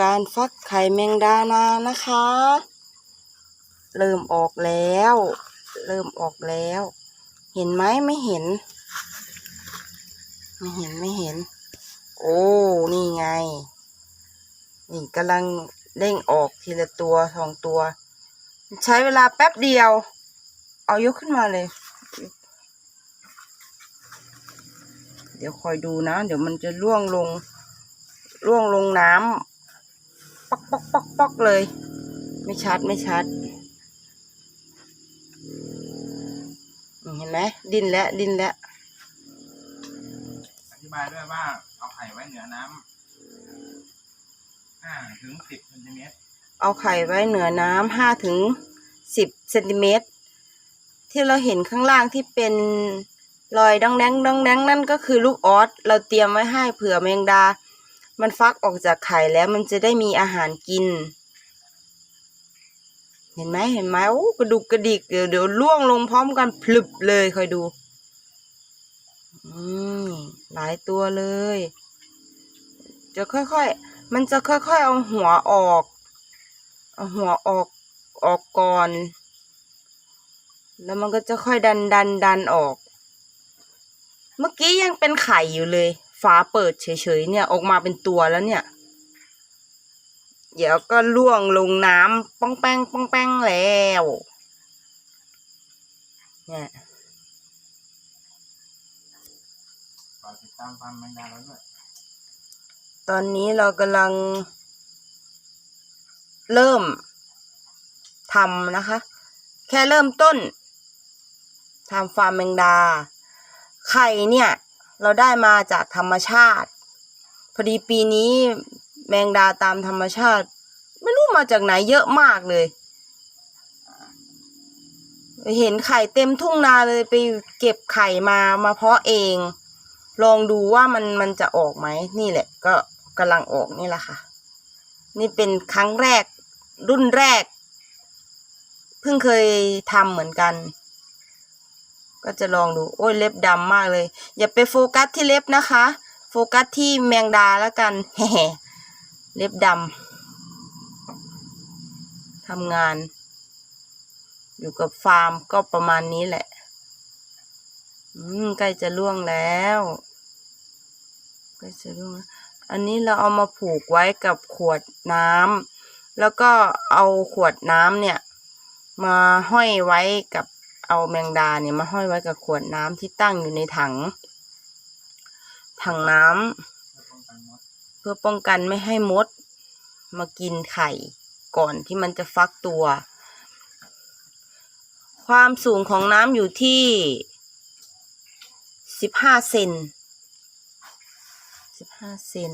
การฟักไข่แมงดานานะคะ เริ่มออกแล้ว เริ่มออกแล้ว เห็นไหมไม่เห็น ไม่เห็นไม่เห็น โอ้นี่ไงนี่กำลังเร่งออกทีละตัวสองตัว ใช้เวลาแป๊บเดียว เอายกขึ้นมาเลย เดี๋ยวคอยดูนะ เดี๋ยวมันจะล่วงลง ล่วงลงน้ำปอกปอกปอกปอกเลย ไม่ชัดไม่ชัดอืมเห็นไหมดินแล้วดินแล้วอธิบายด้วยว่าเอาไข่ไว้เหนือน้ำห้าถึงสิบเซนติเมตรเอาไข่ไว้เหนือน้ำห้าถึงสิบเซนติเมตรที่เราเห็นข้างล่างที่เป็นรอยดองแดงดองแดงนั่นก็คือลูกออสเราเตรียมไว้ให้เผื่อแมงดา มันฟักออกจากไข่แล้วมันจะได้มีอาหารกิน เห็นไหมเห็นไหมโอ้กระดุกกระดิกเดี๋ยวเดี๋ยวล่วงลงพร้อมกันพลึบเลยคอยดูอืมหลายตัวเลย จะค่อยๆ มันจะค่อยๆ เอาหัวออกเอาหัวออกออกก่อน แล้วมันก็จะค่อยดันดันดันออก เมื่อกี้ยังเป็นไข่อยู่เลย ฝาเปิดเฉยๆเนี่ยออกมาเป็นตัวแล้วเนี่ย เดี๋ยวก็ล่วงลงน้ำป้องแป้งป้องแป้งแล้วเนี่ยฝากติดตามฟันแมงดาเราด้วยตอนนี้เรากำลัง เริ่มทำนะคะ แค่เริ่มต้นทำฟาร์มแมงดา ไข่เนี่ย เราได้มาจากธรรมชาติ พอดีปีนี้แมงดาตามธรรมชาติ ไม่รู้มาจากไหนเยอะมากเลย เห็นไข่เต็มทุ่งนาเลยไปเก็บไข่มามาเพาะเอง ลองดูว่ามันมันจะออกไหมนี่แหละ ก็กำลังออกนี่แหละค่ะ นี่เป็นครั้งแรกรุ่นแรก เพิ่งเคยทำเหมือนกัน ก็จะลองดู โอ้ยเล็บดำมากเลย อย่าไปโฟกัสที่เล็บนะคะ โฟกัสที่แมงดาแล้วกันแฮ่เล็บดำทำงาน อยู่กับฟาร์มก็ประมาณนี้แหละ อืมใกล้จะล่วงแล้วใกล้จะล่วงแล้วอันนี้เราเอามาผูกไว้กับขวดน้ำแล้วก็เอาขวดน้ำเนี่ย มาห้อยไว้กับ เอาแมงดาเนี่ยมาห้อยไว้กับขวดน้ำที่ตั้งอยู่ในถัง ถังน้ำเพื่อป้องกันมดเพื่อป้องกันไม่ให้มด มากินไข่ก่อนที่มันจะฟักตัว ความสูงของน้ำอยู่ที่สิบห้าเซนสิบห้าเซน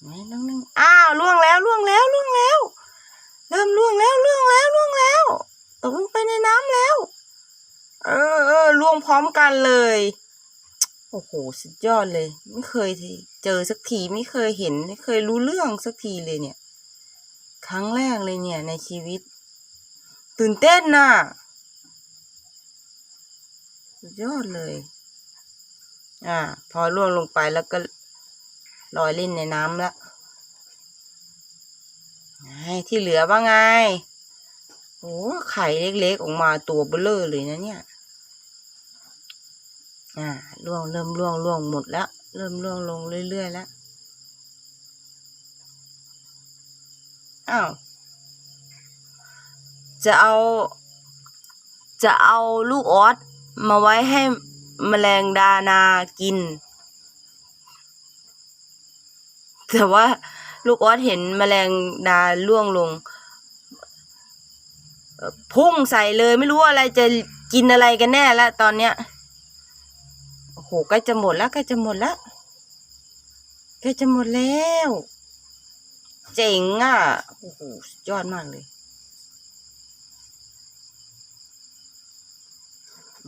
ไหนน้องนึงอ้าวล่วงแล้วล่วงแล้วล่วงแล้ว เริ่มล่วงแล้วล่วงแล้วล่วงแล้ว ตกลงไปในน้ำแล้ว เออเออล่วงพร้อมกันเลย โอ้โห สุดยอดเลย ไม่เคยที่เจอสักทีไม่เคยเห็น ไม่เคยรู้เรื่องสักทีเลยเนี่ย ครั้งแรกเลยเนี่ยในชีวิต ตื่นเต้นน่ะ สุดยอดเลย อ่า พอล่วงลงไปแล้วก็ลอยเล่นในน้ำแล้วไงที่เหลือว่าไง โอ้ไข่เล็กๆ ออกมาตัวเบลอเลยนะเนี่ย อ่าล่วงเริ่มล่วงล่วงหมดแล้ว เริ่มล่วงลงเรื่อยๆแล้ว อ้าว จะเอา จะเอาลูกออสมาไว้ให้แมลงดานากิน แต่ว่าลูกออสเห็นแมลงดาล่วงลง พุ่งใส่เลยไม่รู้อะไรจะกินอะไรกันแน่แล้วตอนเนี้ยโอ้โหใกล้จะหมดแล้วใกล้จะหมดแล้วใกล้จะหมดแล้ว เจ๋งอะโอ้โหสุดยอดมากเลย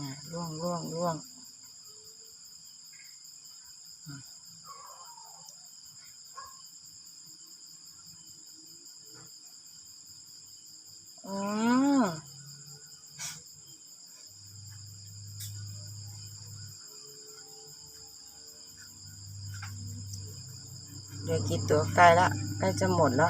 น่ะล่วงล่วงล่วง อ๋อเหลือกี่ตัวใกล้ละใกล้จะหมดละ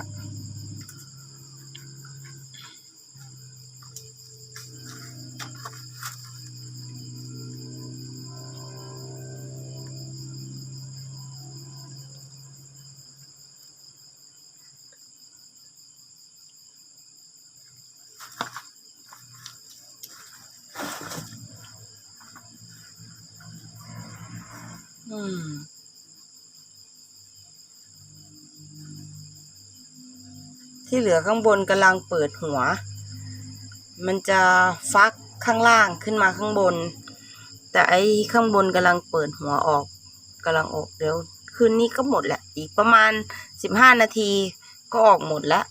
อืมที่เหลือข้างบนกำลังเปิดหัว มันจะฟักข้างล่างขึ้นมาข้างบน แต่ไอ้ข้างบนกำลังเปิดหัวออกกำลังออกเดี๋ยวคืนนี้ก็หมดแหละ อีกประมาณสิบห้านาทีก็ออกหมดแล้ว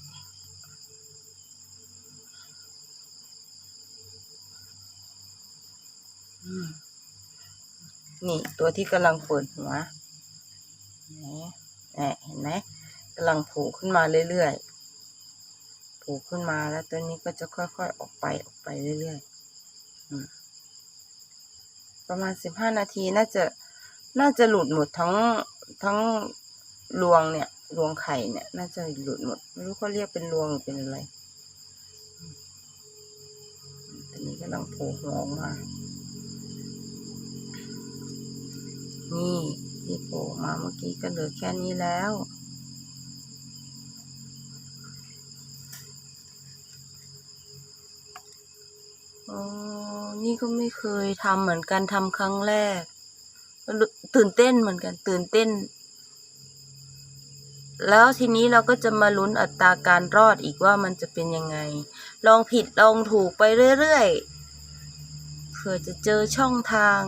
อืม นี่ตัวที่กำลังเปิดหัวนี่เห็นไหมกำลังผล่ขึ้นมาเรื่อยๆผล่ขึ้นมาแล้วตัวนี้ก็จะค่อยๆออกไปออกไปเรื่อยๆ ประมาณสิบห้านาทีน่าจะน่าจะหลุดหมดทั้งทั้งรวงเนี่ยรวงไข่เนี่ย น่าจะหลุดหมดไม่รู้เขาเรียกเป็นรวงหรือเป็นอะไรตัวนี้กำลังโผล่หัวออกมา นี่ที่โผล่มาเมื่อกี้ก็เหลือแค่นี้แล้ว อ๋อ นี่ก็ไม่เคยทำเหมือนกันทำครั้งแรก ตื่นเต้นเหมือนกัน ตื่นเต้น แล้วทีนี้เราก็จะมาลุ้นอัตราการรอดอีกว่ามันจะเป็นยังไง ลองผิดลองถูกไปเรื่อยๆ เผื่อจะเจอช่องทาง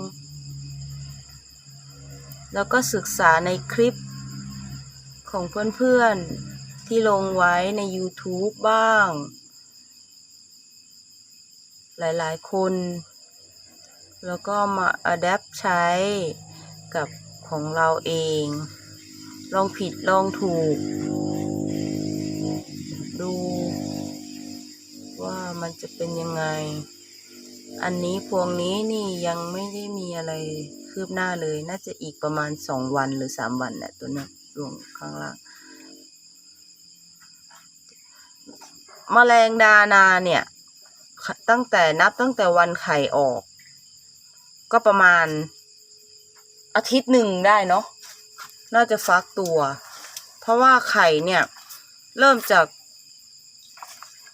แล้วก็ศึกษาในคลิปของเพื่อนๆ ที่ลงไว้ใน YouTube บ้าง หลายๆ คน แล้วก็มาอัดแอปใช้กับของเราเอง ลองผิดลองถูก ดูว่ามันจะเป็นยังไง อันนี้พวงนี้นี่ยังไม่ได้มีอะไร คืบหน้าเลย น่าจะอีกประมาณสองวันหรือสามวันเนี่ยตัวนี้ยดวงข้างล่างมแมลงดานาเนี่ย ตั้งแต่นับตั้งแต่วันไข่ออก ก็ประมาณอาทิตย์หนึ่งได้เนาะน่าจะฟักตัว เพราะว่าไข่เนี่ย เริ่มจาก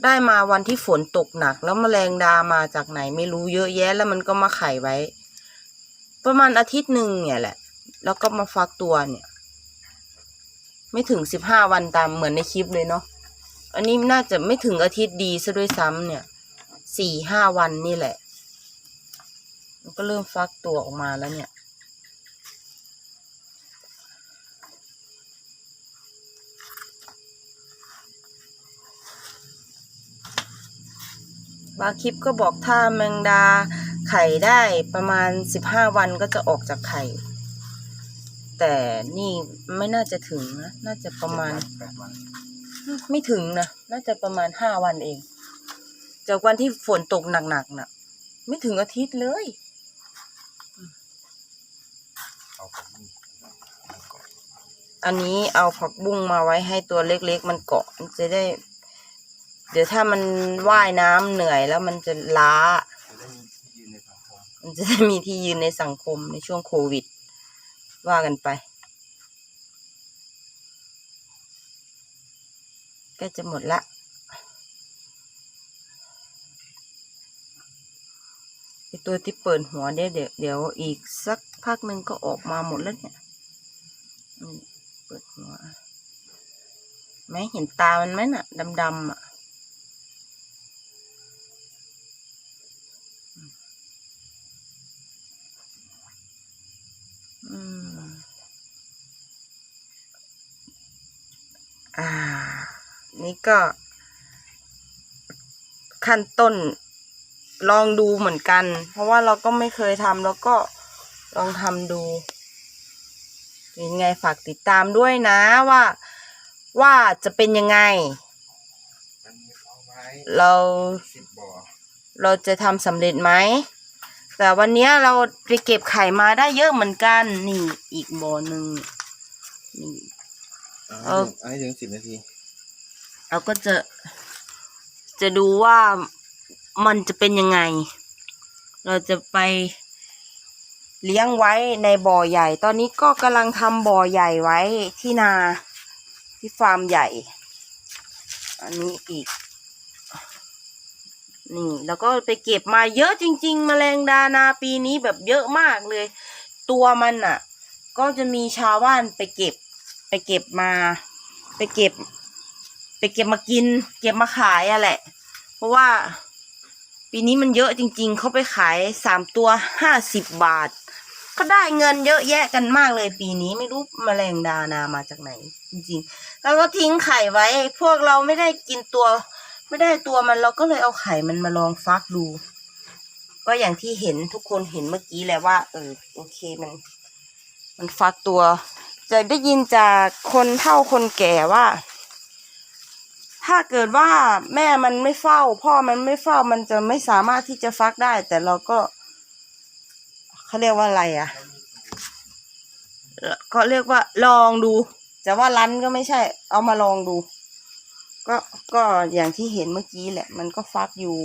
ได้มาวันที่ฝนตกหนัก แล้วแมลงดามาจากไหนไม่รู้เยอะแยะ แล้วมันก็มาไข่ไว้ ประมาณอาทิตย์หนึ่งเนี่ยแหละ แล้วก็มาฟักตัวเนี่ย ไม่ถึงสิบห้าวันตามเหมือนในคลิปเลยเนาะอันนี้น่าจะไม่ถึงอาทิตย์ดีซะด้วยซ้ำเนี่ยสี่ห้าวันนี่แหละ มันก็เริ่มฟักตัวออกมาแล้วเนี่ย บางคลิปก็บอกถ้าแมงดา ไข่ได้ประมาณสิบห้าวันก็จะออกจากไข่ แต่นี่ไม่น่าจะถึงนะ น่าจะประมาณ แปดวันไม่ถึงนะ น่าจะประมาณห้าวันเอง จากวันที่ฝนตกหนักๆน่ะ ไม่ถึงอาทิตย์เลย เอาผมนี่มันก็อันนี้เอาผักบุ้งมาไว้ให้ตัวเล็กๆ มันเกาะมันจะได้ เดี๋ยวถ้ามันว่ายน้ำเหนื่อยแล้วมันจะล้า จะได้มีที่ยืนในสังคมในช่วงโควิด ว่ากันไป ก็จะหมดละไอตัวที่เปิดหัวเนี่ยเดี๋ยวเดี๋ยวอีกสักพักหนึ่งก็ออกมาหมดแล้วเนี่ยเปิดหัวไหมเห็นตามันไหมน่ะดำๆอะ อ่า นี่ก็ ขั้นต้นลองดูเหมือนกัน เพราะว่าเราก็ไม่เคยทำแล้วก็ลองทำดูยังไงฝากติดตามด้วยนะว่า ว่าจะเป็นยังไงมันมีเอาไว้เราสิบบ่อเราจะทำสำเร็จไหม แต่วันเนี้ยเราไปเก็บไข่มาได้เยอะเหมือนกัน นี่อีกบ่อหนึ่งนี่ เอาเอให้อถึงให้ถึงสิบนาทีเราก็จะ จะดูว่ามันจะเป็นยังไง เราจะไปเลี้ยงไว้ในบ่อใหญ่ ตอนนี้ก็กำลังทำบ่อใหญ่ไว้ที่นาที่ฟาร์มใหญ่ อันนี้อีก นี่ แล้วก็ไปเก็บมาเยอะจริง ๆ แมลงดานาปีนี้แบบเยอะมากเลย ตัวมันอะ ก็จะมีชาวบ้านไปเก็บ ไปเก็บมา ไปเก็บ ไปเก็บมากิน เก็บมาขายอะแหละ เพราะว่า ปีนี้มันเยอะจริง ๆ เขาไปขายสามตัวห้าสิบบาท ก็ได้เงินเยอะแยะกันมากเลย ปีนี้ไม่รู้แมลงดานามาจากไหน จริงๆ แล้วก็ทิ้งไข่ไว้ พวกเราไม่ได้กินตัว ไม่ได้ตัวมันเราก็เลยเอาไข่มันมาลองฟักดู ก็อย่างที่เห็นทุกคนเห็นเมื่อกี้แหละว่า เออโอเคมัน มันฟักตัว จะได้ยินจากคนเฒ่าคนแก่ว่า ถ้าเกิดว่าแม่มันไม่เฝ้า พ่อมันไม่เฝ้ามันจะไม่สามารถที่จะฟักได้ แต่เราก็เขาเรียกว่าอะไรอะก็เรียกว่าลองดูจะว่ารั้นก็ไม่ใช่ เอามาลองดู ก็ก็อย่างที่เห็นเมื่อกี้แหละ มันก็ฟักอยู่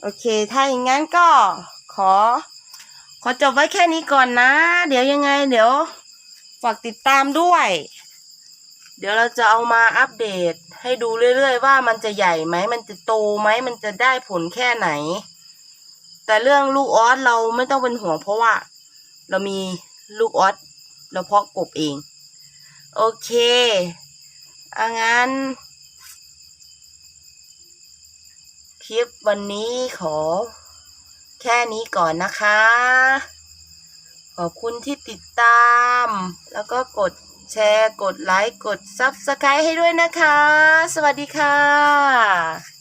โอเค ถ้าอย่างนั้นก็ขอ ขอจบไว้แค่นี้ก่อนนะ เดี๋ยวยังไง เดี๋ยว ฝากติดตามด้วย เดี๋ยวเราจะเอามาอัปเดตให้ดูเรื่อยๆว่ามันจะใหญ่ไหม มันจะโตไหม มันจะได้ผลแค่ไหน แต่เรื่องลูกออสเราไม่ต้องเป็นห่วงเพราะว่า เรามีลูกออสเราเพาะกบเอง โอเคอางั้น คลิปวันนี้ขอ แค่นี้ก่อนนะคะ ขอบคุณที่ติดตาม แล้วก็กดแชร์ กดไลค์ กด Subscribe ให้ด้วยนะคะ สวัสดีค่ะ